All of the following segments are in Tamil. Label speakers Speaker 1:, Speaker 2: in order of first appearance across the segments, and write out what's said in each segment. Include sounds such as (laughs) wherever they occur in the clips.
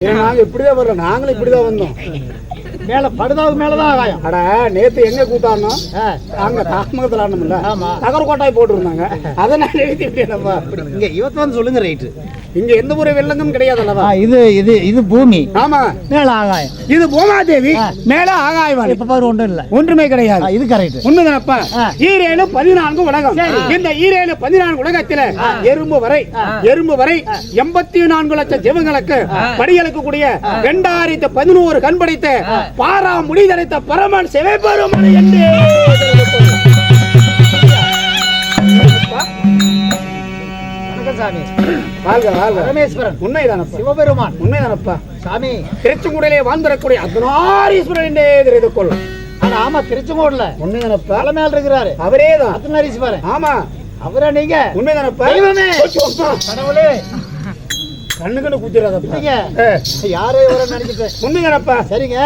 Speaker 1: ஏன் நாங்க இப்படிதான் வரல நாங்களும் இப்படிதான் வந்தோம்.
Speaker 2: மேல படுதாவுக்கு மேலதான் ஆகாயம்.
Speaker 1: அட நேத்து எங்க கூத்தாடணும் அங்க தாமங்கத்துல ஆடணும்ல.
Speaker 2: ஆமா.
Speaker 1: தகரக்கோட்டாய் போட்டுருந்தாங்க. அதை நான் எழுதி விட்டேனப்பா.
Speaker 2: இங்க இவத்த வந்து சொல்லுங்க ரைட்டு
Speaker 1: இங்க எந்த ஒரு வெள்ளங்கும் கிடையாதுல்லவா?
Speaker 2: இது இது இது பூமி.
Speaker 1: ஆமா.
Speaker 2: மேல ஆகாயம்.
Speaker 1: இது பூமாதேவி. மேல ஆகாயவாணி
Speaker 2: இப்ப பாரு ஒன்றும் இல்ல.
Speaker 1: ஒன்றுமே கிடையாது.
Speaker 2: இது கரெக்ட்
Speaker 1: உண்மைதானப்பா. ஈரேழு பதினான்கு உலகம். இந்த ஈரேழு பதினான்கு உலகத்தில எறும்பு வரை எறும்பு வரை எண்பத்தி நான்கு லட்சம் ஜீவங்களுக்கு படிகளுக்கு கூடிய இரண்டாயிரத்தி பதினோரு கண் படைத்த பாரா முடி தரைத்த பரமன் சிவபெருமன் என்று.
Speaker 2: வணக்கம் சாமி
Speaker 1: வாழ்க வாழ்க
Speaker 2: பரமேஸ்வரன்.
Speaker 1: உண்மைதானப்பா.
Speaker 2: சிவபெருமான்.
Speaker 1: உண்மைதானப்பா.
Speaker 2: சாமி.
Speaker 1: திருச்செங்குடியிலே வாழ்ந்திருக்கக்கூடிய அர்த்தநாரீஸ்வரன் என்றே தெரிந்து கொள்ளும்.
Speaker 2: ஆனா ஆமா திருச்செங்கோடுல.
Speaker 1: உண்மைதானப்பா.
Speaker 2: தலை மேல இருக்கிறாரு.
Speaker 1: அவரேதான்.
Speaker 2: அர்த்தநாரீஸ்வரன்
Speaker 1: ஆமா.
Speaker 2: அவரா நீங்க?
Speaker 1: உண்மைதானப்பா.
Speaker 2: கடவுளே.
Speaker 1: கண்ணு கண்ணு குத்திராதப்பா
Speaker 2: நீங்க
Speaker 1: ஏ,
Speaker 2: யாரோ இவர நினைச்சிட்டேன்
Speaker 1: உண்மைதானப்பா.
Speaker 2: சரிங்க.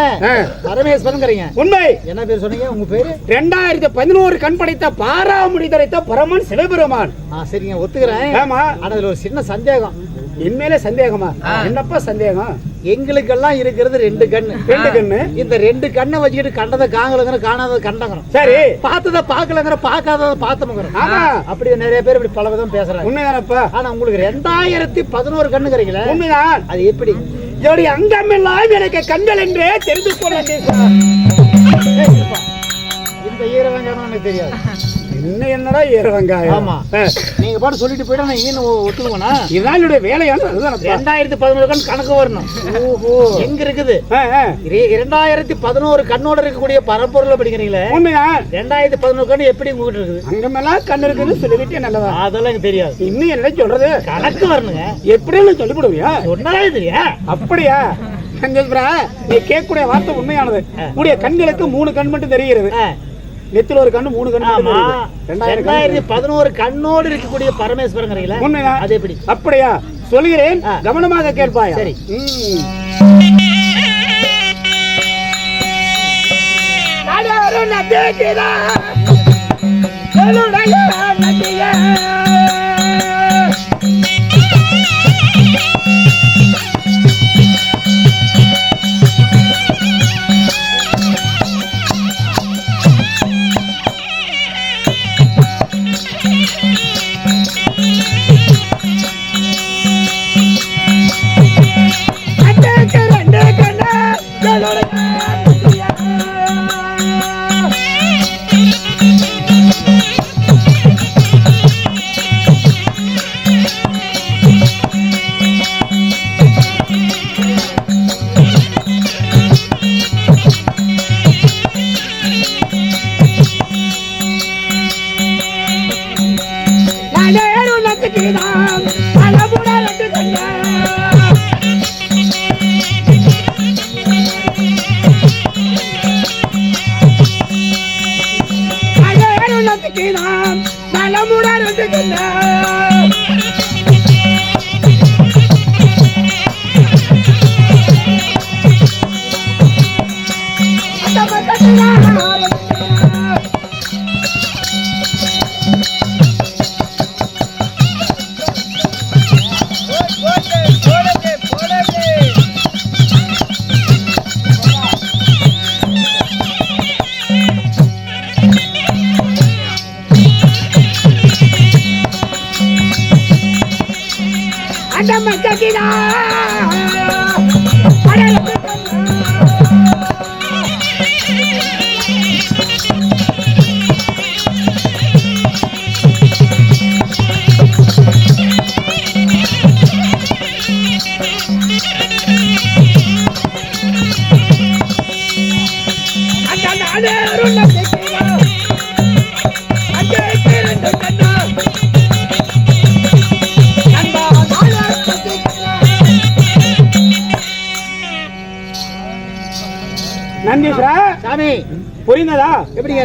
Speaker 2: பரமேஸ்வரன்ங்கிறீங்க
Speaker 1: உண்மை.
Speaker 2: என்ன பேர் சொன்னீங்க? உங்க பேரு?
Speaker 1: ரெண்டாயிரத்தி பதினோரு கண் படைத்த பாராமுடி தரைத்த பரமன் சிவபெருமான்.
Speaker 2: ஆ சரிங்க. ஒத்துக்கிறேன்.
Speaker 1: ஆமா.
Speaker 2: ஆனா இதுல ஒரு சின்ன சந்தேகம்.
Speaker 1: என்மேல சந்தேகமா? என்னப்பா சந்தேகம்?
Speaker 2: எங்களுக்கெல்லாம் இருக்கிறது ரெண்டு கண்ணு.
Speaker 1: ரெண்டு கண்ணு?
Speaker 2: இந்த ரெண்டு கண்ணை வச்சுக்கிட்டு கண்டதை காங்கலங்கிற காணாததை கண்டங்கிறோம்.
Speaker 1: சரி.
Speaker 2: பார்த்ததை பார்க்கலங்கிற பார்க்காததை பார்த்தோம்ங்கிறோம்.
Speaker 1: ஆமா.
Speaker 2: அப்படி நிறைய பேர் இப்படி பல விதம் பேசுறாங்க.
Speaker 1: உண்மைதானப்பா?
Speaker 2: ஆனா உங்களுக்கு ரெண்டாயிரத்தி பதினோரு கண்ணுங்கிறீங்களே
Speaker 1: உண்மைதான்.
Speaker 2: அது எப்படி?
Speaker 1: என்னுடைய அங்கமெல்லாம் எனக்கு கண்கள் என்றே தெரிந்து
Speaker 2: இருப்பா. இந்த ஈர வெங்காயம் எனக்கு தெரியாது. (laughs)
Speaker 1: என்ன என்னடா ஏற வெங்காயம்?
Speaker 2: ஆமா. நீங்க பாட்டு சொல்லிட்டு போயிட்டா நான் ஈன்னு ஒத்துக்குவேனா?
Speaker 1: இதுதான் என்னுடைய வேலையான
Speaker 2: ரெண்டாயிரத்தி பதினோரு கண் கணக்கு வரணும்.
Speaker 1: ஓஹோ.
Speaker 2: எங்க இருக்குது? இரண்டாயிரத்தி பதினோரு கண்ணோட இருக்கக்கூடிய பரம்பொருளை படிக்கிறீங்களே?
Speaker 1: உண்மைதான்
Speaker 2: ரெண்டாயிரத்தி பதினோரு கண்ணு எப்படி உங்ககிட்ட இருக்குது?
Speaker 1: அங்கமெல்லாம் கண் இருக்குன்னு சொல்லிவிட்டே நல்லதா?
Speaker 2: அதெல்லாம் எனக்கு தெரியாது.
Speaker 1: இன்னும் என்ன சொல்றது?
Speaker 2: கணக்கு வரணுங்க.
Speaker 1: எப்படின்னு சொல்லிவிடுவியா
Speaker 2: சொன்னாலே தெரியா?
Speaker 1: அப்படியா? நீ கேட்கக்கூடிய வார்த்தை உண்மையானது. உடைய கண்களுக்கு மூணு கண் மட்டும் தெரிகிறது. நெத்தில ஒரு கண்ணு மூணு கண் மட்டும்
Speaker 2: ஆமா.
Speaker 1: தெரியுது. ரெண்டாயிரம் கண்
Speaker 2: ரெண்டாயிரத்தி பதினோரு கண்ணோடு இருக்கக்கூடிய பரமேஸ்வரங்கிறீங்களா?
Speaker 1: உண்மைதான்
Speaker 2: அது எப்படி?
Speaker 1: அப்படியா? சொல்கிறேன். கவனமாக கேட்பாயா?
Speaker 2: சரி.
Speaker 1: ம். நடுவரு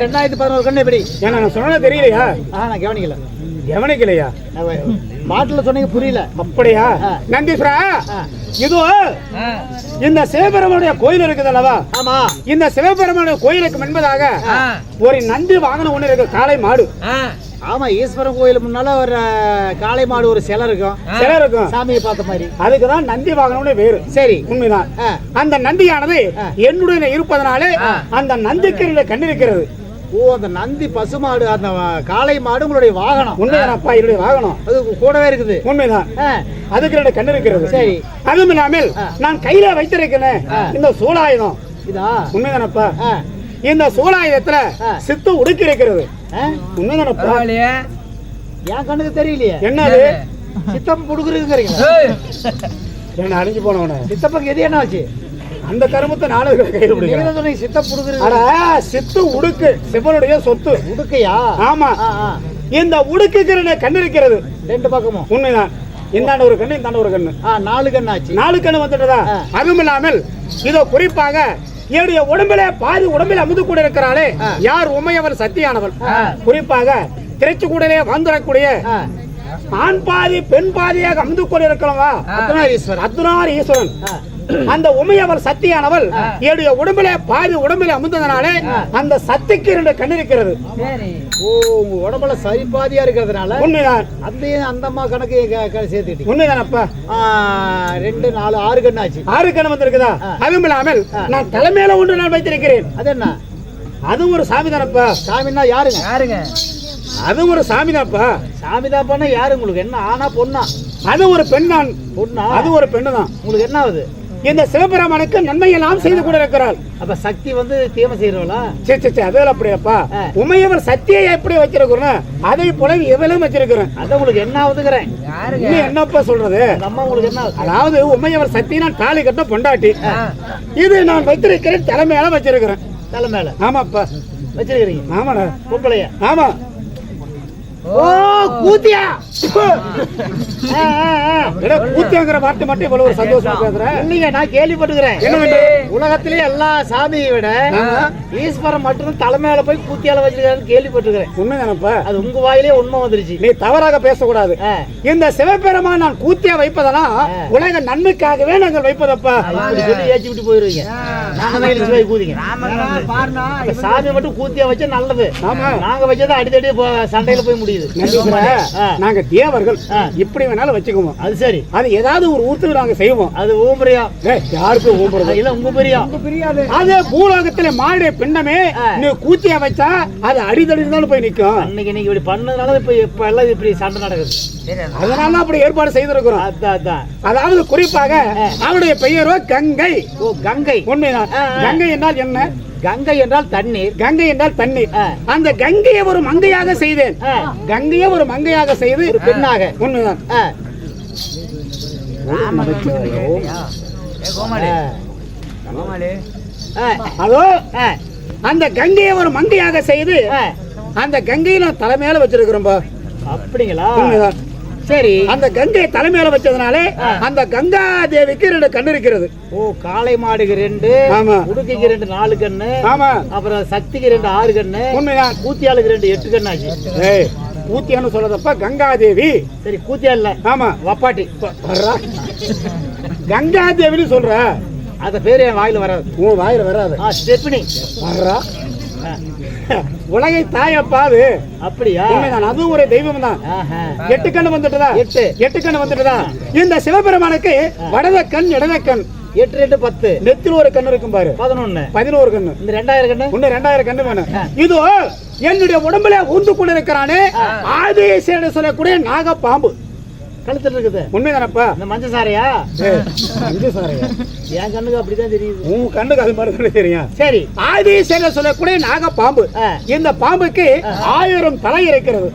Speaker 2: ரெண்டாயிரத்தி பதினோரு கண்ணு எப்படி?
Speaker 1: என்ன நான் சொன்னது தெரியலையா?
Speaker 2: ஆ நான் கவனிக்கல.
Speaker 1: கவனிக்கலையா?
Speaker 2: பாட்டுல சொன்னீங்க புரியல.
Speaker 1: அப்படியா. நந்தீஸ்வரா. இதோ இந்த சிவபெருமானுடைய கோயில் இருக்குது அல்லவா?
Speaker 2: ஆமா.
Speaker 1: இந்த சிவபெருமானுடைய கோயிலுக்கு முன்பதாக ஒரு நந்தி வாகனம் ஒண்ணு இருக்கு காளை மாடு.
Speaker 2: ஆமா ஈஸ்வரன் கோயில் முன்னால ஒரு காளை மாடு ஒரு சிலை இருக்கும்.
Speaker 1: சில இருக்கும்.
Speaker 2: சாமியை பார்த்த மாதிரி.
Speaker 1: அதுக்குதான் நந்தி வாகனம்னு வேறு
Speaker 2: சரி.
Speaker 1: உண்மைதான். அந்த நந்தியானது
Speaker 2: ஆ.
Speaker 1: என்னுடன் இருப்பதனாலே அந்த நந்திக்கு என்னுடைய கண் இருக்கிறது.
Speaker 2: ஓ அந்த நந்தி பசுமாடு அந்த காளை மாடு உங்களுடைய வாகனம்.
Speaker 1: உண்மைதானப்பா என்னுடைய வாகனம்?
Speaker 2: அது கூடவே இருக்குது.
Speaker 1: உண்மைதான். அதுக்கு என்னுடைய கண் இருக்கிறது.
Speaker 2: சரி.
Speaker 1: அதுவும் இல்லாமல். நான் கையில வைத்திருக்கிறேன். இந்த சூலாயுதம்.
Speaker 2: இதா?
Speaker 1: உண்மைதானப்பா? இந்த சூலாயுதத்துல
Speaker 2: ஆ.
Speaker 1: சித்து உடுக்கி இருக்கிறது. உண்மைதானப்பா?
Speaker 2: என் கண்ணுக்கு தெரியலையே.
Speaker 1: என்னது?
Speaker 2: சித்தம் புடுக்குறீங்களா
Speaker 1: என்ன அழிஞ்சு போனவன.
Speaker 2: சித்தப்பக்கு எது என்ன ஆச்சு
Speaker 1: அந்த கருமத்தை நானும் கையில் அட சித்து உடுக்கு. சிவனுடைய சொத்து.
Speaker 2: உடுக்கையா?
Speaker 1: ஆமா. இந்த உடுக்குக்கு என்னுடைய கண் இருக்கிறது
Speaker 2: ரெண்டு பக்கமும்.
Speaker 1: உண்மைதான். இந்தாண்ட ஒரு கண்ணு இந்தாண்ட ஒரு கண்ணு.
Speaker 2: நாலு கண்ணு ஆச்சு.
Speaker 1: நாலு கண்ணு வந்துட்டதா. அதுவும் இல்லாமல் இதோ குறிப்பாக என்னுடைய உடம்பில பாதி உடம்பில் அமுது கூட இருக்கிறாளே. யார் உமையவர் சத்தியானவள்?
Speaker 2: ஆ.
Speaker 1: குறிப்பாக திரைச்சு கூடலே வந்துடக்கூடிய ஆண் பாதி பெண் பாதியாக அமுது கூட இருக்கிறவா?
Speaker 2: அர்த்தநாரீஸ்வரர்
Speaker 1: அர்த்தநார் ஈஸ்வரன் அந்த உமையவர் சத்தியானவள் என்னுடைய உடம்பில பாதி உடம்பில அமுந்ததனாலே அந்த சக்திக்கு இரண்டு கண் இருக்கிறது.
Speaker 2: ஓ உங்க உடம்புல சரிபாதியா இருக்கிறதுனால
Speaker 1: உண்மைதான்.
Speaker 2: அந்த அந்த அம்மா கணக்கு சேர்த்துக்கிட்டீங்க.
Speaker 1: உண்மைதானப்பா
Speaker 2: ஆ, ரெண்டு நாலு ஆறு கண்ணு ஆச்சு.
Speaker 1: ஆறு கண் வந்திருக்குதா. அதுவும் இல்லாமல். நான் தலைமையில ஒன்று நான் வைத்திருக்கிறேன்.
Speaker 2: அது என்ன?
Speaker 1: அது ஒரு சாமி தானப்பா
Speaker 2: சாமின்னா யாருங்க?
Speaker 3: யாருங்க?
Speaker 1: அது ஒரு சாமி தான்ப்பா
Speaker 2: சாமி தாப்பானா யாரு உங்களுக்கு? என்ன ஆனா பொண்ணா?
Speaker 1: அது ஒரு பெண் தான்.
Speaker 2: பொண்ணா?
Speaker 1: அது ஒரு பெண்ணு தான்
Speaker 2: உங்களுக்கு என்ன ஆகுது?
Speaker 1: இந்த சிவபெருமானுக்கு நன்மை எல்லாம் செய்து கூட இருக்கிறாள்
Speaker 2: அப்ப சக்தி வந்து தீமை செய்யறவளா?
Speaker 1: சரி சரி அதெல்லாம் அப்படியாப்பா. உமையவர் சத்தியை எப்படி வச்சிருக்கிறோம் அதை போல இவளும் வச்சிருக்கிறேன்.
Speaker 2: அதான் உங்களுக்கு என்ன ஆகுதுங்கிறேன்.
Speaker 1: என்னப்பா சொல்றது?
Speaker 2: அந்த அம்மா உங்களுக்கு என்ன
Speaker 1: அதாவது உமையவர் சத்தி நான் தாலி கட்ட பொண்டாட்டி. இது நான் வைத்திருக்கிறேன் தலைமையில வச்சிருக்கிறேன்.
Speaker 2: தலை மேல.
Speaker 1: ஆமாப்பா.
Speaker 2: வச்சிருக்கிறீங்க.
Speaker 1: ஆமாடா.
Speaker 2: பொம்பளைய?
Speaker 1: ஆமா.
Speaker 2: ஓ கூத்தியா?
Speaker 1: கூத்தியாங்கிற வார்த்தை மட்டும் இவ்வளவு ஒரு சந்தோஷமா பேசுற?
Speaker 2: இல்லைங்க நான் கேள்விப்பட்டுக்கிறேன் உலகத்திலே எல்லா சாமியை விட. ஈஸ்வரன் மட்டும் தலைமையில போய் கூத்தியால வச்சிருக்காருன்னு கேள்விப்பட்டுக்கிறேன்
Speaker 1: உண்மைதானப்பா?
Speaker 2: அது உங்க வாயிலே உண்மை வந்துருச்சு.
Speaker 1: நீ தவறாக பேசக்கூடாது. இந்த சிவபெருமான் நான் கூத்தியா வைப்பதெல்லாம். உலக நன்மைக்காகவே நாங்கள் வைப்பதப்பா?
Speaker 2: சொல்லி ஏற்றி விட்டு போயிருவீங்க. நாங்க கூதிங்க. சாமி மட்டும் கூத்தியா வச்சா நல்லது. நாங்க வச்சதை அடித்தடி சண்டையில போய் முடியுது.
Speaker 1: நாங்க தேவர்கள். இப்படி வேணாலும் வச்சுக்குவோம்.
Speaker 2: அது சரி.
Speaker 1: அது ஏதாவது ஒரு ஊத்துக்கு நாங்க செய்வோம்.
Speaker 2: அது ஊம்பரியம்
Speaker 1: ஏய், யாருக்கு ஊம்புறது?
Speaker 2: இல்ல உங்க பிரியம்
Speaker 1: அது பூலோகத்துல மாடு
Speaker 2: ஆ.
Speaker 1: நீ கூத்தியா வச்சா அது அடிதடி தான் போய் நிக்கும்.
Speaker 2: அன்னைக்கு நீங்க இப்படி பண்ணதுனால இப்ப இப்ப எல்லாம் இப்படி சண்டை நடக்குது.
Speaker 1: அதனால தான் அப்படி ஏற்பாடு செய்திருக்கிறோம். அதாவது குறிப்பாக அவருடைய பெயரோ கங்கை.
Speaker 2: ஓ கங்கை.
Speaker 1: உண்மைதான். கங்கை என்றால் என்ன?
Speaker 2: கங்கை என்றால் தண்ணீர்.
Speaker 1: கங்கை என்றால் தண்ணீர். அந்த கங்கையை ஒரு மங்கையாக செய்தேன். கங்கையை ஒரு மங்கையாக செய்து
Speaker 2: ஒரு பெண்ணாக. ஆ,
Speaker 1: அதோ அந்த கங்கையை ஒரு மங்கையாக செய்து. அந்த கங்கையை நான் தலைமையில வச்சிருக்கிறோம்பா
Speaker 2: அப்படிங்களா? சரி.
Speaker 1: அந்த கங்கையை தலைமையில வச்சதுனாலே. அந்த கங்கா தேவிக்கு ரெண்டு கண்ணு இருக்கிறது.
Speaker 2: ஓ காளை மாடுக்கு ரெண்டு
Speaker 1: ஆமா.
Speaker 2: உடுக்கைக்கு ரெண்டு நாலு கண்ணு
Speaker 1: ஆமா.
Speaker 2: அப்புறம் சக்திக்கு ரெண்டு ஆறு கண்ணு
Speaker 1: உண்மைதான்
Speaker 2: கூத்தியாளுக்கு ரெண்டு எட்டு கண்ணு ஆச்சு.
Speaker 1: ஏய் ஊத்தியான்னு சொல்லதப்பா கங்கா தேவி
Speaker 2: சரி கூத்தியா இல்ல?
Speaker 1: ஆமா.
Speaker 2: வப்பாட்டி.
Speaker 1: கங்கா தேவின்னு சொல்ற.
Speaker 2: அந்த பேரு என் வாயில வராது.
Speaker 1: உன் வாயில வராது.
Speaker 2: ஆ ஸ்டெப்னி.
Speaker 1: வர்றா. உலகை தாயப்பா அது
Speaker 2: அப்படியா
Speaker 1: அதுவும் ஒரு தெய்வம் தான். எட்டு கண்ணு வந்துட்டுதா?
Speaker 2: எட்டு.
Speaker 1: எட்டு கண்ணு வந்துட்டுதா? இந்த சிவபெருமானுக்கு வடத கண் இடத கண்.
Speaker 2: எட்டு ரெண்டு பத்து.
Speaker 1: நெத்தில் ஒரு கண்ணு இருக்கும் பாரு.
Speaker 2: பதினொன்னு.
Speaker 1: பதினோரு கண்ணு.
Speaker 2: இந்த ரெண்டாயிரம் கண்ணு?
Speaker 1: இன்னும் ரெண்டாயிரம் கண்ணு வேணும். இது என்னுடைய உடம்புல ஊந்து கொண்டு இருக்கிறானே ஆதிசேன சொல்லக்கூடிய நாக பாம்பு
Speaker 2: கழுத்துல இருக்குது
Speaker 1: உண்மைதானப்பா?
Speaker 2: இந்த மஞ்சள் சாரையா
Speaker 1: அஞ்சு சாரையா
Speaker 2: என் கண்ணுக்கு அப்படிதான் தெரியுது.
Speaker 1: உன் கண்ணுக்கு அது மாதிரி தானே தெரியும்.
Speaker 2: சரி.
Speaker 1: ஆதிசேன சொல்லக்கூடிய நாக பாம்பு. இந்த பாம்புக்கு ஆயிரம் தலை இருக்கிறது.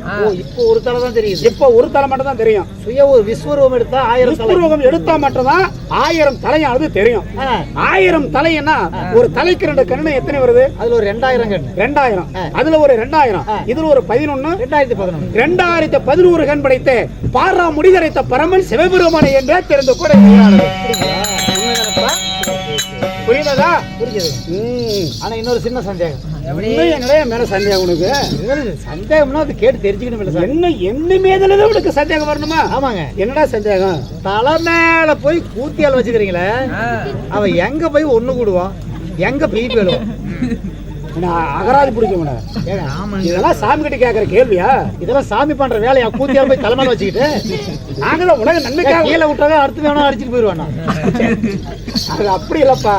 Speaker 2: இப்போ ஒரு தலை தான் தெரியுது.
Speaker 1: இப்ப ஒரு தலை மட்டும் தான் தெரியும்.
Speaker 2: சுய ஒரு விஸ்வரூபம் எடுத்தா ஆயிரம்
Speaker 1: விஸ்வரூபம் எடுத்தா மட்டும்தான் ஆயிரம் தலையானது தெரியும். ஆயிரம் தலைன்னா ஒரு தலைக்கு ரெண்டு கண்ணு எத்தனை வருது?
Speaker 2: அதுல ஒரு ரெண்டாயிரம் கண்ணு.
Speaker 1: ரெண்டாயிரம். அதுல ஒரு ரெண்டாயிரம். இதுல ஒரு பதினொன்னு.
Speaker 2: ரெண்டாயிரத்தி பதினொன்று
Speaker 1: ரெண்டாயிரத்தி பதினோரு கண் படைத்த பாரா முடிதரைத்த பரமன் சிவபெருமானை என்றே தெரிந்து கூட. புரியுதா?
Speaker 2: புரியுது. ஆனா இன்னொரு சின்ன சந்தேகம்.
Speaker 1: இன்னும் என்னடா என் மேல சந்தேகம் உனக்கு.
Speaker 2: சந்தேகம்னா அது கேட்டு தெரிஞ்சுக்கணும்
Speaker 1: என்ன என்ன மேதுலதான் உனக்கு சந்தேகம் வரணுமா?
Speaker 2: ஆமாங்க.
Speaker 1: என்னடா சந்தேகம்?
Speaker 2: தலை மேல போய் கூத்தியால் வச்சுக்கிறீங்களே. அவன் எங்க போய் ஒண்ணு கூடுவான் எங்க பீப் எழுவான்
Speaker 1: நான் அகராதி பிடிக்கும்
Speaker 2: ஏங்க,
Speaker 1: இதெல்லாம் சாமி கிட்ட கேட்கிற கேள்வியா?
Speaker 2: இதெல்லாம் சாமி பண்ற வேலையா? கூத்தியா போய் தலைமையில வச்சுக்கிட்டு?
Speaker 1: நாங்களும் உலக நன்மைக்காக
Speaker 2: கீழே விட்டாங்க அடுத்து வேணா அடிச்சுட்டு போயிருவானா?
Speaker 1: அது அப்படி இல்லப்பா.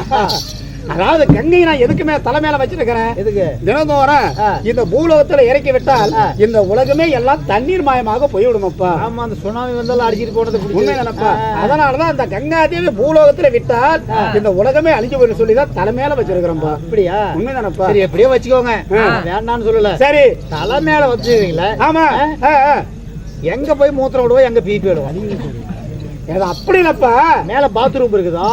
Speaker 1: அதாவது கங்கை நான் எதுக்குமே தலை மேல வச்சிருக்கிறேன்?
Speaker 2: எதுக்கு?
Speaker 1: தினந்தோறும். இந்த பூலோகத்துல இறக்கி விட்டால். இந்த உலகமே எல்லாம் தண்ணீர் மயமாக போய்விடுமப்பா.
Speaker 2: ஆமா அந்த சுனாமி வந்தாலும் அடிச்சிட்டு போனது
Speaker 1: உண்மை. தானப்பா. அதனாலதான் அந்த கங்காதேவி பூலோகத்துல விட்டால் இந்த உலகமே அழிஞ்சு போயிடும் சொல்லி தான் தலை மேல வச்சிருக்கிறோம்ப்பா
Speaker 2: அப்படியா?
Speaker 1: உண்மை தானப்பா
Speaker 2: சரி எப்படியோ வச்சுக்கோங்க. வேண்டாம்னு சொல்லல.
Speaker 1: சரி.
Speaker 2: தலை மேல வச்சுக்கிறீங்களே
Speaker 1: ஆமா.
Speaker 2: எங்க போய் மூத்திரம் விடுவோம் எங்க பீப்பி விடுவோம்?
Speaker 1: அது அப்படி இல்லப்பா
Speaker 2: மேல பாத்ரூம் இருக்குதா?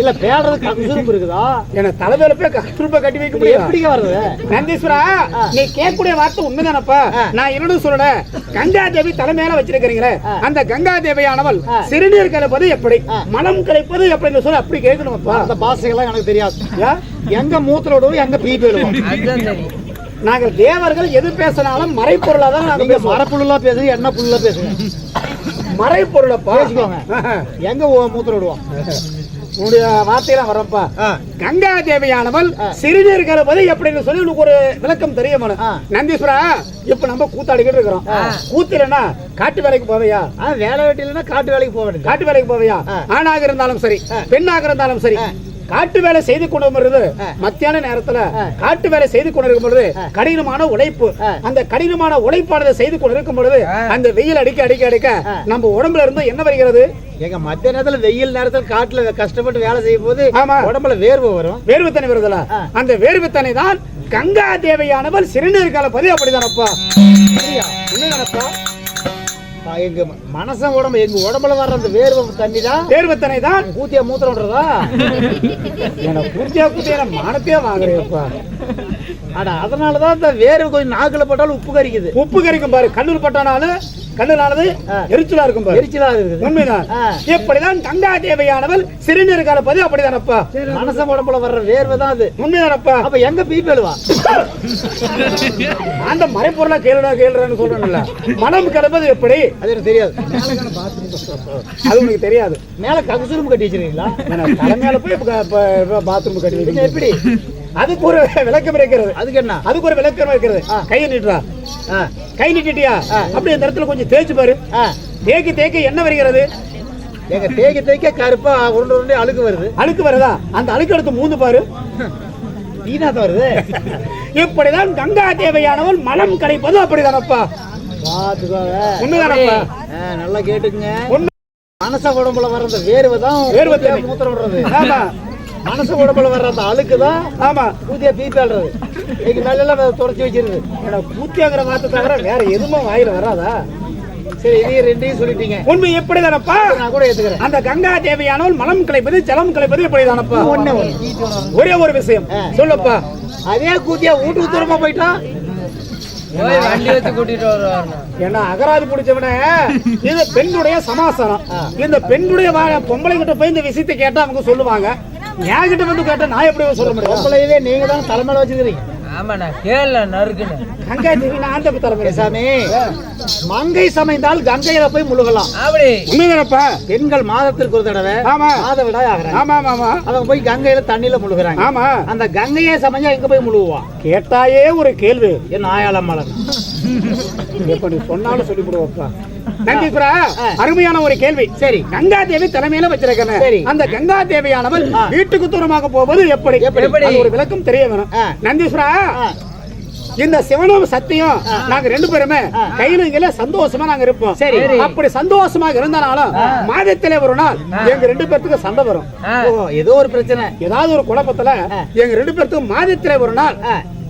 Speaker 2: இல்ல பேடுறது கம்சூரும் இருக்குதா?
Speaker 1: என்ன தலைமையில போய் கருப்பை கட்டி வைக்க முடியும்?
Speaker 2: எப்படிங்க வருது
Speaker 1: நந்தீஸ்வரா நீ கேட்கக்கூடிய வார்த்தை உண்மைதானப்பா. நான் என்னன்னு சொல்றேன் கங்கா தேவி தலைமையில வச்சிருக்கிறீங்களே. அந்த கங்கா தேவியானவள். சிறுநீர் கலப்பது எப்படி. மனம் கிடைப்பது எப்படின்னு சொல்லி அப்படி கேட்கணும்ப்பா.
Speaker 2: அந்த பாஷைகள்லாம் எனக்கு தெரியாது? எங்க மூத்திரம் விடுவோம் எங்க
Speaker 3: அதுதான் தெரியும்
Speaker 1: நாங்கள் தேவர்கள் எது பேசினாலும் மறைப்பொருளா தான் நாங்க
Speaker 2: நீங்க
Speaker 1: பேசுவோம்.
Speaker 2: மரப்புள்ளா பேசுங்க என்ன புல்லா பேசுங்க
Speaker 1: மறைப்பொருளப்பா
Speaker 2: பேசிக்கோங்க. எங்க மூத்திரம் விடுவோம்
Speaker 1: உன்னுடைய வார்த்தையெல்லாம் வரப்பா. கங்கா தேவியானவள். சிறுநீர் கலப்பது எப்படின்னு சொல்லி உனக்கு ஒரு விளக்கம் தெரியும். நந்தீஸ்வரா இப்ப நம்ம கூத்தாடிக்கிட்டு இருக்கிறோம். கூத்துலன்னா காட்டு வேலைக்கு போவையா
Speaker 2: வேலை வெட்டி இல்லைன்னா காட்டு வேலைக்கு வேண்டியது
Speaker 1: காட்டு வேலைக்கு போவையா. ஆணாக இருந்தாலும் சரி. பெண்ணாக இருந்தாலும் சரி. காட்டு வேலை செய்து கொண்டு வருது. மத்தியான நேரத்துல. காட்டு வேலை செய்து கொண்டிருக்கும் பொழுது. கடினமான உழைப்பு. அந்த கடினமான உழைப்பானதை செய்து கொண்டிருக்கும் பொழுது. அந்த வெயில் அடிக்க அடிக்க அடிக்க. நம்ம உடம்புல இருந்து என்ன வருகிறது
Speaker 2: எங்க மத்திய நேரத்துல வெயில் நேரத்துல காட்டுல கஷ்டப்பட்டு வேலை செய்யும் போது
Speaker 1: ஆமா.
Speaker 2: உடம்புல வேர்வை வரும்
Speaker 1: வேர்வுத்தனை வருதுல
Speaker 2: ஆ.
Speaker 1: அந்த வேர்வுத்தனை தான் கங்கா தேவையானவள் சிறுநீர் கலப்பது அப்படிதானப்பா
Speaker 2: சரியா?
Speaker 1: உண்மைதானப்பா
Speaker 2: ஆ, எங்க மனசன் உடம்பு எங்க உடம்புல வர்ற அந்த வேர்வை தண்ணி தான்
Speaker 1: வேர்வுத்தனை தான்
Speaker 2: கூத்தியா மூத்திரம் விடுறதா?
Speaker 1: எனக்கு பூர்த்தியா பூர்த்தியா மானத்தையே வாங்குறேப்பா
Speaker 2: அட அதனாலதான் இந்த வேர்வை கொஞ்சம் நாக்குல போட்டாலும் உப்பு கறிக்குது
Speaker 1: உப்பு கறிக்கும் பாரு கண்ணூர் பட்டானாலும் கண்ணுலானது
Speaker 2: ஆ.
Speaker 1: எரிச்சலா இருக்கும்
Speaker 2: எரிச்சலா இருக்குது.
Speaker 1: உண்மைதான். இப்படிதான் கங்கா தேவையானவள் சிறுநீர் கலப்பது அப்படிதானப்பா?
Speaker 2: மனசன் உடம்புல வர்ற வேர்வை தான் அது.
Speaker 1: உண்மைதானப்பா?
Speaker 2: அப்ப எங்க பீப்பி எழுவா?
Speaker 1: அந்த மறைப்பொருளா கேளுடா கேளுறான்னு சொல்றேன்ல. மனம் கலப்பது எப்படி?
Speaker 2: அது எனக்கு தெரியாது.
Speaker 1: அது உனக்கு தெரியாது.
Speaker 2: மேல ககுசுரும் கட்டி வச்சிருக்கீங்களா?
Speaker 1: தலைமையில போய் பாத்ரூம் கட்டி வைக்கணும்.
Speaker 2: எப்படி?
Speaker 1: அதுக்கு ஒரு விளக்கம் இருக்கிறது.
Speaker 2: அதுக்கு என்ன?
Speaker 1: அதுக்கு ஒரு விளக்கம் இருக்கிறது. கையை நீட்டுறா. கை நீட்டிட்டியா?
Speaker 2: ஆ.
Speaker 1: அப்படியே இந்த இடத்துல கொஞ்சம் தேய்ச்சு பாரு.
Speaker 2: ஆ.
Speaker 1: தேய்க்கு தேய்க்க என்ன வருகிறது?
Speaker 2: எங்க தேய்க்க தேய்க்க கருப்பா உருண்டை உருண்டை அழுக்கு வருது.
Speaker 1: அழுக்கு வருதா? அந்த அழுக்கு எடுத்து மூந்து பாரு.
Speaker 2: வீணாதான் வருது.
Speaker 1: இப்படிதான் கங்கா தேவையானவள் மனம் கிடைப்பது அப்படிதானப்பா.
Speaker 2: பாத்துக்கோங்க.
Speaker 1: உண்மைதானப்பா?
Speaker 2: நல்லா கேட்டுக்குங்க. மனச உடம்புல வர்ற அந்த வேர்வை தான்
Speaker 1: வேர்வை.
Speaker 2: மூத்திரம் விடுறது. மனசு உடம்புல வர்ற அந்த அழுக்கு தான்
Speaker 1: ஆமா.
Speaker 2: ஊதியா பீப்பி ஆடுறது எங்க நல்லா தொடச்சி வச்சிருது.
Speaker 1: ஏன்னா பூத்தியாங்கிற வார்த்தை தவிர வேற எதுவுமே வாயில வராதா?
Speaker 2: சரி இதையும் ரெண்டையும் சொல்லிட்டீங்க.
Speaker 1: உண்மை எப்படிதானப்பா?
Speaker 2: நான் கூட ஏத்துக்கிறேன்.
Speaker 1: அந்த கங்கா தேவையானவள் மலம் கிடைப்பது ஜலம் கிடைப்பது எப்படிதானப்பா?
Speaker 2: ஒண்ணே ஒண்ணு.
Speaker 1: ஒரே ஒரு விஷயம். சொல்லப்பா.
Speaker 2: அதே கூத்தியா வீட்டுக்கு தூரமா போயிட்டா?
Speaker 3: போய் வண்டி வச்சு கூட்டிட்டு வருவாருண்ணா.
Speaker 1: ஏன்னா அகராதி பிடிச்சவன. இது பெண்ணுடைய சமாசாரம். இந்த பெண்ணுடைய பொம்பளை கிட்ட போய் இந்த விஷயத்தை கேட்டா அவங்க சொல்லுவாங்க. என் கிட்ட வந்து கேட்டா நான் எப்படி சொல்ல முடியும்.
Speaker 2: பொம்பளையவே நீங்க தான் தலைமையில வச்சுக்கிறீங்க.
Speaker 3: ஆமாண்ணா கேள நறுக்குன்னு.
Speaker 1: கங்கா தேவி நான் அந்த தலைமை
Speaker 2: சாமி மங்கை சமைந்தால் கங்கையில போய் முழுகலாம்.
Speaker 3: அப்படி.
Speaker 1: உண்மைதானப்பா?
Speaker 2: பெண்கள் மாதத்திற்கு ஒரு தடவை
Speaker 1: ஆமா.
Speaker 2: மாதவிடாய் ஆகிறாங்க.
Speaker 1: ஆமா ஆமா ஆமா.
Speaker 2: அவங்க போய் கங்கையில தண்ணியில முழுகுறாங்க.
Speaker 1: ஆமா.
Speaker 2: அந்த கங்கையே சமைஞ்சா எங்க போய் முழுகுவா
Speaker 1: கேட்டாயே ஒரு கேள்வி.
Speaker 2: என் ஆயாளம் மலர்.
Speaker 1: எப்ப நீ சொன்னாலும் சொல்லி கொடுவப்பா நந்தீஸ்வரா
Speaker 2: ஆ.
Speaker 1: அருமையான ஒரு கேள்வி
Speaker 2: சரி
Speaker 1: கங்கா தேவி தலைமையில வச்சிருக்கேன்
Speaker 2: சரி.
Speaker 1: அந்த கங்கா தேவியானவள். வீட்டுக்கு தூரமாக போவது எப்படி
Speaker 2: எப்படி?
Speaker 1: ஒரு விளக்கம் தெரிய வேணும். நந்தீஸ்வரா இந்த சிவனும் சத்தியம் நாங்க ரெண்டு பேருமே. கையில சந்தோஷமா நாங்க இருப்போம்
Speaker 2: சரி.
Speaker 1: அப்படி சந்தோஷமாக இருந்தாலும் மாதத்திலே ஒரு நாள் எங்க ரெண்டு பேர்த்துக்கு சண்டை வரும்
Speaker 2: ஏதோ ஒரு பிரச்சனை
Speaker 1: ஏதாவது ஒரு குழப்பத்துல. எங்க ரெண்டு பேர்த்துக்கு மாதத்திலே ஒரு நாள்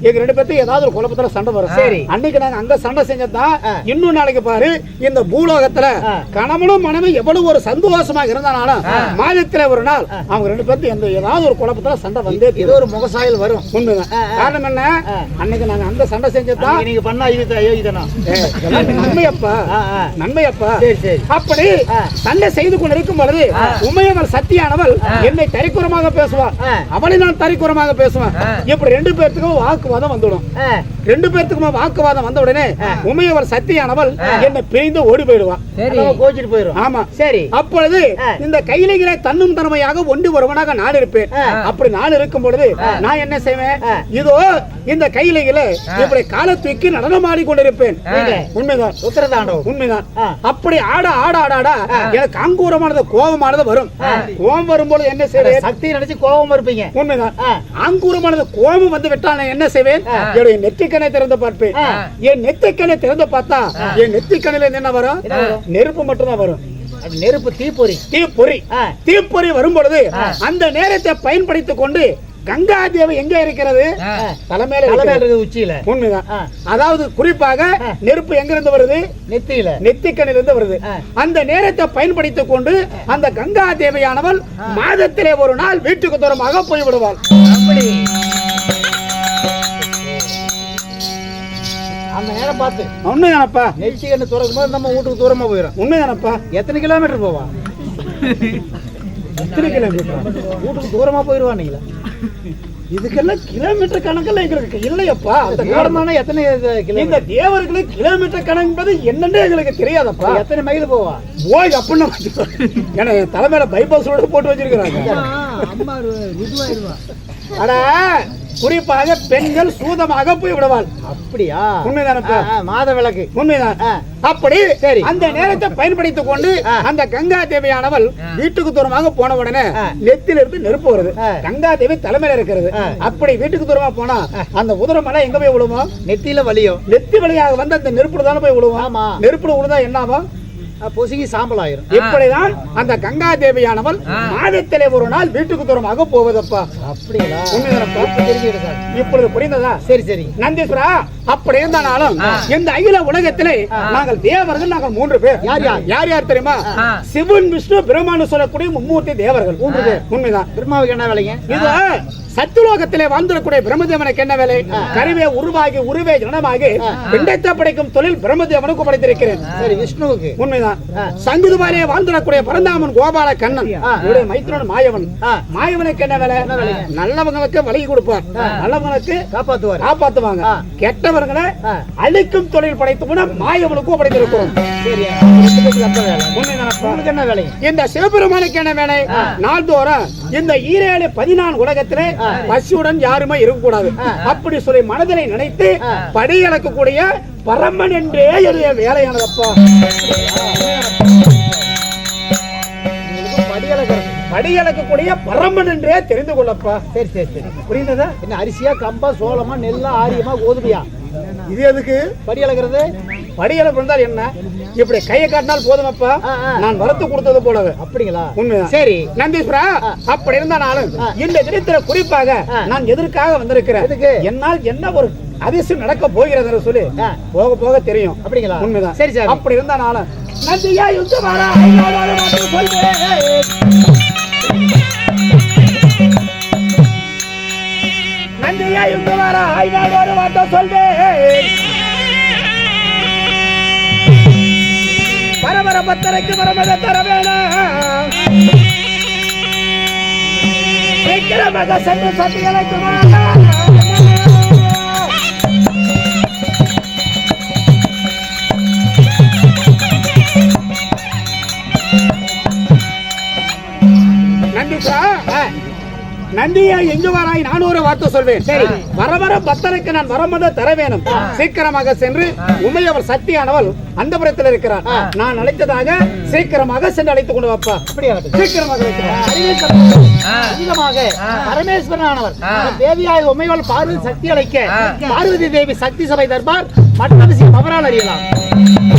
Speaker 1: எங்க ரெண்டு பேர்த்துக்கு ஏதாவது ஒரு குழப்பத்துல சண்டை வரும்.
Speaker 2: சரி.
Speaker 1: அன்னைக்கு நாங்க அங்க சண்டை செஞ்சதான். இன்னும் நாளைக்கு பாரு இந்த பூலோகத்துல. கணவனும் மனைவி எவ்வளவு ஒரு சந்தோஷமா இருந்தாலும் மாதத்துல ஒரு நாள் அவங்க ரெண்டு பேர்த்துக்கு எந்த ஏதாவது ஒரு குழப்பத்துல சண்டை வந்தே
Speaker 2: ஏதோ ஒரு முகசாயல் வரும்.
Speaker 1: உண்மைதான். காரணம் என்ன. அன்னைக்கு நாங்க அந்த சண்டை செஞ்சதான்
Speaker 2: நீங்க பண்ணா
Speaker 1: நன்மையப்பா. நன்மையப்பா. அப்படி. சண்டை செய்து கொண்டிருக்கும் பொழுது உமையவள் சத்தியானவள் என்னை தரிக்குறமாக பேசுவா.
Speaker 2: ஆ.
Speaker 1: அவளை நான் தரிக்குறமாக பேசுவேன். இப்படி ரெண்டு பேர்த்துக்கும் தான் வந்துடும்.
Speaker 2: ஆ,
Speaker 1: ரெண்டு பேர்த்துக்குமா வாக்குவாதம் வந்த உடனே உமையவர் சத்தியானவள் என்னை பிரிந்து ஓடி போயிடுவான்
Speaker 2: கோச்சிட்டு போயிரும்.
Speaker 1: ஆமா.
Speaker 2: சரி.
Speaker 1: அப்பொழுது. இந்த கையிலிகளை தன்னும் தன்மையாக ஒன்று ஒருவனாக நான் இருப்பேன். அப்படி நான் இருக்கும் பொழுது நான் என்ன செய்வேன். இதோ இந்த கையிலிகளை இப்படி காலை தூக்கி நடனமாடி கொண்டிருப்பேன் உண்மைதான்.
Speaker 2: உத்தரதாண்டவம்.
Speaker 1: உண்மைதான். அப்படி ஆட ஆட ஆட ஆட எனக்கு அங்கூரமானது கோபமானது வரும். கோபம் வரும்போது என்ன செய்வேன்?
Speaker 2: சக்தி நினைச்சு கோபமா இருப்பீங்க.
Speaker 1: உண்மைதான். அங்கூரமானது கோபம் வந்து விட்டால் நான் என்ன செய்வேன்? என்னுடைய நெற்றிக்கணை திறந்து பார்ப்பேன். என் நெத்திக்கணை திறந்து பார்த்தா என் நெத்திக்கணையில என்ன வரும்? நெருப்பு மட்டும்தான் வரும்.
Speaker 2: நெருப்பு தீப்பொறி.
Speaker 1: தீப்பொறி. தீப்பொறி வரும் பொழுது அந்த நேரத்தை பயன்படுத்திக் கொண்டு கங்கா தேவி எங்க இருக்கிறது. தலைமையில
Speaker 2: உச்சியில.
Speaker 1: உண்மைதான். அதாவது குறிப்பாக நெருப்பு எங்க இருந்து வருது?
Speaker 2: நெத்தியில.
Speaker 1: நெத்திக்கண்ணில் இருந்து வருது. அந்த நேரத்தை பயன்படுத்திக் கொண்டு அந்த கங்கா தேவியானவள் மாதத்திலே ஒரு நாள் வீட்டுக்கு தூரமாக போய்
Speaker 2: அந்த நேரம் பார்த்து.
Speaker 1: உண்மைதானப்பா
Speaker 2: நெச்சி கண்ணு திறக்கும் போது நம்ம வீட்டுக்கு தூரமா போயிடும்
Speaker 1: உண்மைதானப்பா
Speaker 2: எத்தனை கிலோமீட்டர் போவா?
Speaker 1: எத்தனை கிலோமீட்டர்?
Speaker 2: வீட்டுக்கு
Speaker 1: இதுக்கெல்லாம் கிலோமீட்டர் கணக்கெல்லாம் எங்களுக்கு இல்லையப்பா. அந்த
Speaker 2: காரணமான எத்தனை
Speaker 1: இந்த தேவர்களுக்கு கிலோமீட்டர் கணக்குன்றது என்னன்னு எங்களுக்கு தெரியாதப்பா.
Speaker 2: எத்தனை மைல் போவா?
Speaker 1: ஓய் அப்படின்னு ஏன்னா தலைமையில பைபாஸ் ரோடு போட்டு வச்சிருக்கிறாங்க. குறிப்பாக பெண்கள் சூதமாக போய் விடுவாள்
Speaker 2: அப்படியா ஆ, மாத விளக்கு
Speaker 1: உண்மைதான். அப்படி
Speaker 2: சரி.
Speaker 1: அந்த நேரத்தை பயன்படுத்திக் கொண்டு. அந்த கங்கா தேவியானவள் வீட்டுக்கு தூரமாக போன உடனே. நெத்தில இருந்து நெருப்பு வருது. கங்கா தேவி தலைமையில இருக்கிறது. அப்படி வீட்டுக்கு தூரமா போனா அந்த உதரமெல்லாம் எங்க போய் விழுவோம்
Speaker 2: நெத்தியில வலியும்
Speaker 1: நெத்தி வழியாக வந்து அந்த நெருப்புல தானே போய் விழுவோம். நெருப்புல விழுந்தா என்ன ஆகும்
Speaker 2: ஆ, பொசுங்கி சாம்பல் ஆயிரும்
Speaker 1: இப்படிதான் அந்த கங்கா தேவியானவள். மாதத்திலே ஒரு நாள் வீட்டுக்கு தூரமாக போவதப்பா.
Speaker 2: அப்படிங்களா?
Speaker 1: இப்பொழுது புரிந்ததா?
Speaker 2: சரி சரி.
Speaker 1: நந்தீஸ்வரா அப்படி இருந்தாலும். இந்த அகில உலகத்திலே நாங்கள் தேவர்கள் நாங்கள் மூன்று பேர்.
Speaker 2: யார் யார்?
Speaker 1: யார் யார் தெரியுமா. சிவன் விஷ்ணு பிரம்மான்னு சொல்லக்கூடிய மும்மூர்த்தி தேவர்கள். மூன்று பேர். உண்மைதான்.
Speaker 2: பிரம்மாவுக்கு என்ன வேலைங்க?
Speaker 1: இது சத்துலோகத்திலே வாழ்ந்திருக்கூடிய பிரம்மதேவனுக்கு என்ன வேலை? கருவே உருவாகி உருவே ஜனமாகி பிண்டத்தை படைக்கும் தொழில் பிரம்மதேவனுக்கு படைத்திருக்கிறேன்
Speaker 2: சரி விஷ்ணுவுக்கு.
Speaker 1: உண்மைதான்.
Speaker 2: ஆ.
Speaker 1: சங்குதுபாலே வாழ்ந்திடக்கூடிய பரந்தாமன் கோபால கண்ணன் மைத்திரன் மாயவன். மாயவனுக்கு என்ன வேலை? நல்லவங்களுக்கு வழி கொடுப்பார். நல்லவங்களுக்கு
Speaker 2: காப்பாத்துவார்.
Speaker 1: காப்பாத்துவாங்க. கெட்டவர்களை. அழிக்கும் தொழில் படைத்து மாயவனுக்கும் படைத்திருக்கிறோம்.
Speaker 2: வேலை என்ன வேலைங்க
Speaker 1: இந்த சிவபெருமானுக்கு என்ன வேலை? நாள்தோறும் இந்த ஈரேழு பதினான்கு உலகத்திலே பசியுடன் யாருமே இருக்கக்கூடாது. அப்படி சொல்லி மனதினை நினைத்து படி இழக்கக்கூடிய பரமன் என்றே என்னுடைய வேலையானதப்பா. இழக்கக்கூடிய பரமன் என்றே தெரிந்து கொள்ளப்பா.
Speaker 2: சரி சரி சரி.
Speaker 1: புரிந்ததா?
Speaker 2: என்ன அரிசியா கம்பா சோளமா நெல்லா ஆரியமா கோதுமையா?
Speaker 1: இது எதுக்கு?
Speaker 2: படி அளக்கிறது
Speaker 1: படி இருந்தால் என்ன? இப்படி கையை காட்டினால் போதுமப்பா. நான் வரத்து கொடுத்தது போலவே.
Speaker 2: அப்படிங்களா?
Speaker 1: உண்மைதான்.
Speaker 2: சரி
Speaker 1: நந்தீஸ்வரா அப்படி இருந்தாலும் இந்த தினத்துல குறிப்பாக நான் எதற்காக வந்திருக்கிறேன்? என்னால் என்ன ஒரு அதிர்ஷ்டம் நடக்க போகிறது சொல்லி. போக போக தெரியும்.
Speaker 2: அப்படிங்களா?
Speaker 1: உண்மைதான்.
Speaker 2: சரி சரி.
Speaker 1: அப்படி இருந்தாலும் நந்தியா யுத்தமாரா. நந்தியா யுத்தமாரா ஐநாடாறு மாற்றம் சொல்வேன். பரபர பத்தரைக்கு பரமத தர வேணாம் சீக்கிரமாக சென்று சத்தியலைக்கு நந்திசா நந்தியா எங்க வராய்? நான் ஒரு வார்த்தை சொல்வேன். சரி. வர வர பக்தருக்கு நான் வரமத தர வேணும் சீக்கிரமாக சென்று உமையவர் சக்தியானவள் அந்த புறத்தில் இருக்கிறார். நான் அழைத்ததாக சீக்கிரமாக சென்று அழைத்துக் கொண்டு வாப்பா. சீக்கிரமாக.
Speaker 2: அதிகமாக பரமேஸ்வரனானவர்.
Speaker 3: ஆ.
Speaker 2: தேவியாய் உமையால் பார்வதி சக்தி அழைக்க. பார்வதி தேவி சக்தி சபை தர்பார் மற்ற விஷயம் அவரால் அறியலாம்.